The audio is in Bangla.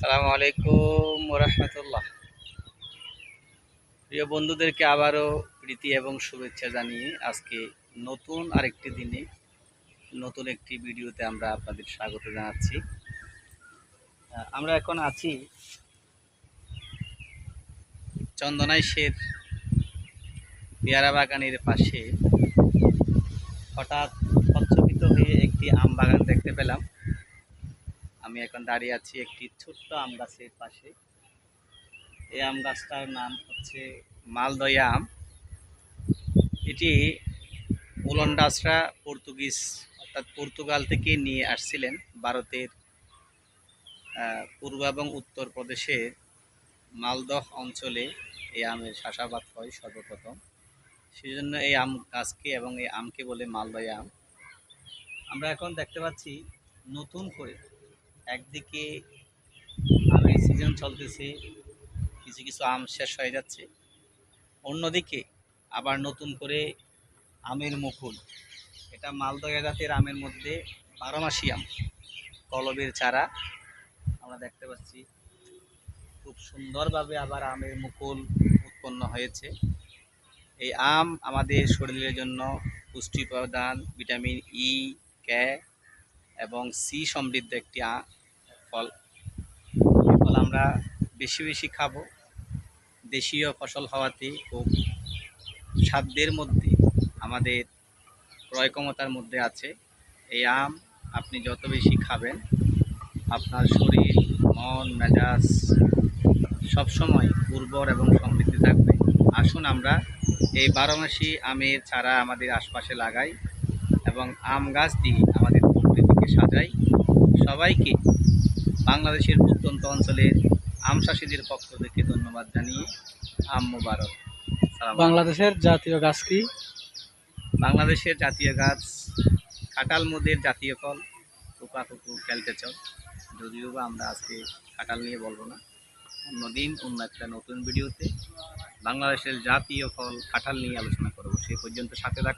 সালামু আলাইকুম রহমতুল্লাহ প্রিয় বন্ধুদেরকে আবারও প্রীতি এবং শুভেচ্ছা জানিয়ে আজকে নতুন আরেকটি দিনে নতুন একটি ভিডিওতে আমরা আপনাদের স্বাগত জানাচ্ছি। আমরা এখন আছি চন্দনাইশের পেয়ারা বাগানের পাশে। হঠাৎ প্রচ্ছপিত হয়ে একটি আম বাগান দেখতে পেলাম। আমি এখন দাঁড়িয়ে আছি একটি ছোট্ট আম গাছের পাশে। এই আম গাছটার নাম হচ্ছে মালদয়া আম। এটি ওলন্ডাসরা পর্তুগিজ, অর্থাৎ পর্তুগাল থেকে নিয়ে আসছিলেন ভারতের পূর্ব এবং উত্তর প্রদেশের মালদহ অঞ্চলে এই আমের চাষাবাদ হয় সর্বপ্রথম। সেই জন্য এই আম গাছকে এবং এই আমকে বলে মালদয়া আম। আমরা এখন দেখতে পাচ্ছি নতুন করে একদিকে আমের সিজন চলতেছে, কিছু কিছু আম শেষ হয়ে যাচ্ছে। অন্যদিকে আবার নতুন করে আমের মুকুল। এটা মালদয়া জাতের আমের মধ্যে বারোমাসি আম, কলবের চারা। আমরা দেখতে পাচ্ছি, খুব সুন্দরভাবে আবার আমের মুকুল উৎপন্ন হয়েছে। এই আম আমাদের শরীরের জন্য পুষ্টি প্রদান, ভিটামিন ই কে এবং সি সমৃদ্ধ একটি ফল। ফল আমরা বেশি বেশি খাব। দেশীয় ফসল হওয়াতে খুব সাধ্যের মধ্যে আমাদের ক্রয় ক্ষমতার মধ্যে আছে। এই আম আপনি যত বেশি খাবেন, আপনার শরীর, মন, মেজাজ সবসময় উর্বর এবং সমৃদ্ধ থাকবে। আসুন আমরা এই বারোমাসি আমের চারা আমাদের আশপাশে লাগাই এবং আম গাছ দিয়ে আমাদের প্রকৃতিকে সাজাই। সবাইকে বাংলাদেশের প্রত্যন্ত অঞ্চলের আম চাষিদের পক্ষ থেকে ধন্যবাদ জানিয়ে আম মুবারক। বাংলাদেশের জাতীয় গাছ কি? বাংলাদেশের জাতীয় গাছ কাঁঠাল মুদের জাতীয় ফল। কুকা কুকু ক্যালকেচর যদিও বা আমরা আজকে কাঁঠাল নিয়ে বলব না। অন্যদিন অন্য একটা নতুন ভিডিওতে বাংলাদেশের জাতীয় ফল কাঁঠাল নিয়ে আলোচনা করব। সে পর্যন্ত সাথে থাকুন